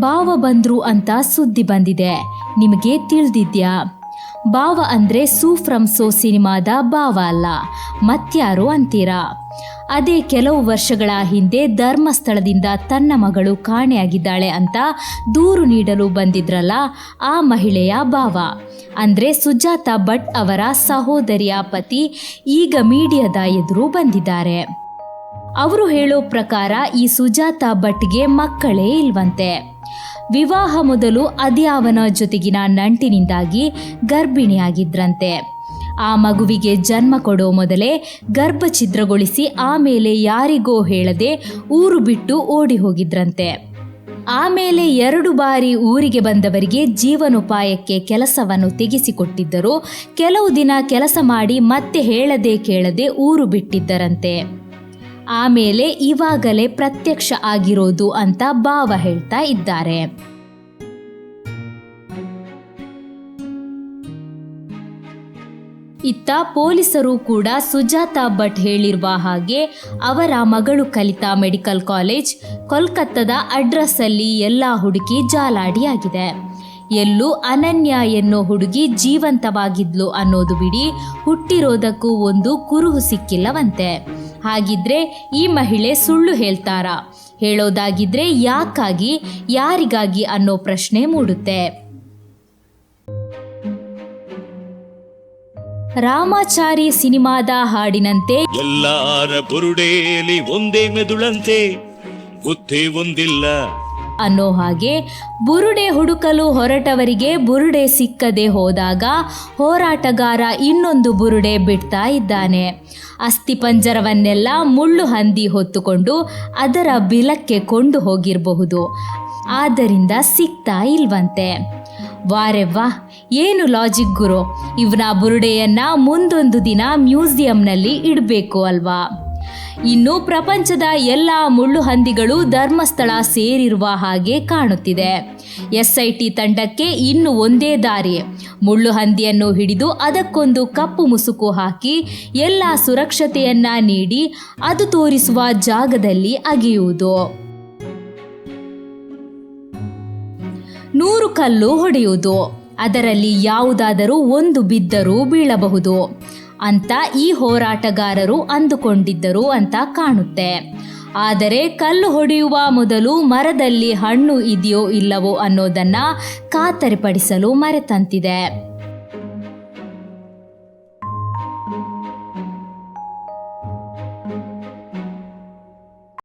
ಬಾವ ಬಂದ್ರು ಅಂತ ಸುದ್ದಿ ಬಂದಿದೆ. ನಿಮಗೆ ತಿಳಿದಿದ್ಯಾ? ಬಾವ ಅಂದ್ರೆ ಸೂ ಫ್ರಮ್ ಸೋ ಸಿನಿಮಾದ ಬಾವ ಅಲ್ಲ ಮತ್ಯಾರು ಅಂತೀರಾ? ಅದೇ ಕೆಲವು ವರ್ಷಗಳ ಹಿಂದೆ ಧರ್ಮಸ್ಥಳದಿಂದ ತನ್ನ ಮಗಳು ಕಾಣೆಯಾಗಿದ್ದಾಳೆ ಅಂತ ದೂರು ನೀಡಲು ಬಂದಿದ್ರಲ್ಲ, ಆ ಮಹಿಳೆಯ ಭಾವ. ಅಂದ್ರೆ ಸುಜಾತ ಭಟ್ ಅವರ ಸಹೋದರಿಯ ಪತಿ, ಈಗ ಮೀಡಿಯಾದ ಎದುರು ಬಂದಿದ್ದಾರೆ. ಅವರು ಹೇಳೋ ಪ್ರಕಾರ ಈ ಸುಜಾತ ಭಟ್ಗೆ ಮಕ್ಕಳೇ ಇಲ್ವಂತೆ. ವಿವಾಹ ಮೊದಲು ಅದ್ಯಾವನ ಜೊತೆಗಿನ ನಂಟಿನಿಂದಾಗಿ ಗರ್ಭಿಣಿಯಾಗಿದ್ರಂತೆ. ಆ ಮಗುವಿಗೆ ಜನ್ಮ ಕೊಡೋ ಮೊದಲೇ ಗರ್ಭ ಛಿದ್ರಗೊಳಿಸಿ ಆಮೇಲೆ ಯಾರಿಗೋ ಹೇಳದೆ ಊರು ಬಿಟ್ಟು ಓಡಿ ಹೋಗಿದ್ರಂತೆ. ಆಮೇಲೆ ಎರಡು ಬಾರಿ ಊರಿಗೆ ಬಂದವರಿಗೆ ಜೀವನೋಪಾಯಕ್ಕೆ ಕೆಲಸವನ್ನು ತೆಗೆಸಿಕೊಟ್ಟಿದ್ದರು ಕೆಲವು ದಿನ ಕೆಲಸ ಮಾಡಿ ಮತ್ತೆ ಹೇಳದೆ ಕೇಳದೆ ಊರು ಬಿಟ್ಟಿದ್ದರಂತೆ. ಆಮೇಲೆ ಇವಾಗಲೇ ಪ್ರತ್ಯಕ್ಷ ಆಗಿರೋದು ಅಂತ ಭಾವ ಹೇಳ್ತಾ ಇದ್ದಾರೆ. ಇತ್ತ ಪೊಲೀಸರು ಕೂಡ ಸುಜಾತಾ ಭಟ್ ಹೇಳಿರುವ ಹಾಗೆ ಅವರ ಮಗಳು ಕಲಿತ ಮೆಡಿಕಲ್ ಕಾಲೇಜ್ ಕೋಲ್ಕತ್ತಾದ ಅಡ್ರೆಸ್ ಅಲ್ಲಿ ಎಲ್ಲ ಹುಡುಕಿ ಜಾಲಾಡಿಯಾಗಿದೆ. ಎಲ್ಲೂ ಅನನ್ಯ ಎನ್ನೋ ಹುಡುಗಿ ಜೀವಂತವಾಗಿದ್ಲು ಅನ್ನೋದು ಬಿಡಿ ಹುಟ್ಟಿರೋದಕ್ಕೂ ಒಂದು ಕುರುಹು ಸಿಕ್ಕಿಲ್ಲವಂತೆ. ಹಾಗಿದ್ರೆ ಈ ಮಹಿಳೆ ಸುಳ್ಳು ಹೇಳ್ತಾರಾ? ಹೇಳೋದಾಗಿದ್ರೆ ಯಾಕಾಗಿ, ಯಾರಿಗಾಗಿ ಅನ್ನೋ ಪ್ರಶ್ನೆ ಮೂಡುತ್ತೆ. ರಾಮಾಚಾರಿ ಸಿನಿಮಾದ ಹಾಡಿನಂತೆ, ಎಲ್ಲಾರ ಬುರುಡೇಲಿ ಒಂದೇ ಮೆದುಳಂತೆ, ಬುದ್ಧಿ ಒಂದಿಲ್ಲ ಅನ್ನೋ ಹಾಗೆ ಬುರುಡೆ ಹುಡುಕಲು ಹೊರಟವರಿಗೆ ಬುರುಡೆ ಸಿಕ್ಕದೆ ಹೋದಾಗ ಹೋರಾಟಗಾರ ಇನ್ನೊಂದು ಬುರುಡೆ ಬಿಡ್ತಾ ಇದ್ದಾನೆ. ಅಸ್ಥಿಪಂಜರವನ್ನೆಲ್ಲ ಮುಳ್ಳು ಹಂದಿ ಹೊತ್ತುಕೊಂಡು ಅದರ ಬಿಲಕ್ಕೆ ಕೊಂಡು ಹೋಗಿರಬಹುದು. ಆದ್ದರಿಂದ ಸಿಗ್ತಾ ಇಲ್ವಂತೆ. ವಾರೆವ್ವಾ, ಏನು ಲಾಜಿಕ್ ಗುರು? ಇವನ ಬುರುಡೆಯನ್ನ ಮುಂದೊಂದು ದಿನ ಮ್ಯೂಸಿಯಂನಲ್ಲಿ ಇಡಬೇಕು ಅಲ್ವಾ? ಇನ್ನು ಪ್ರಪಂಚದ ಎಲ್ಲ ಮುಳ್ಳು ಹಂದಿಗಳು ಧರ್ಮಸ್ಥಳ ಸೇರಿರುವ ಹಾಗೆ ಕಾಣುತ್ತಿದೆ. ಎಸ್ಐಟಿ ತಂಡಕ್ಕೆ ಇನ್ನು ಒಂದೇ ದಾರಿ. ಮುಳ್ಳು ಹಂದಿಯನ್ನು ಹಿಡಿದು ಅದಕ್ಕೊಂದು ಕಪ್ಪು ಮುಸುಕು ಹಾಕಿ ಎಲ್ಲ ಸುರಕ್ಷತೆಯನ್ನ ನೀಡಿ ಅದು ತೋರಿಸುವ ಜಾಗದಲ್ಲಿ ಅಗೆಯುವುದು. ನೂರು ಕಲ್ಲು ಹೊಡೆಯುವುದು. ಅದರಲ್ಲಿ ಯಾವುದಾದರೂ ಒಂದು ಬಿದ್ದರೂ ಬೀಳಬಹುದು. ಅಂತ ಈ ಹೋರಾಟಗಾರರು ಅಂದುಕೊಂಡಿದ್ದರು ಅಂತ ಕಾಣುತ್ತೆ. ಆದರೆ ಕಲ್ಲು ಹೊಡೆಯುವ ಮೊದಲು ಮರದಲ್ಲಿ ಹಣ್ಣು ಇದೆಯೋ ಇಲ್ಲವೋ ಅನ್ನೋದನ್ನ ಖಾತರಿಪಡಿಸಲು ಮರೆತಂತಿದೆ.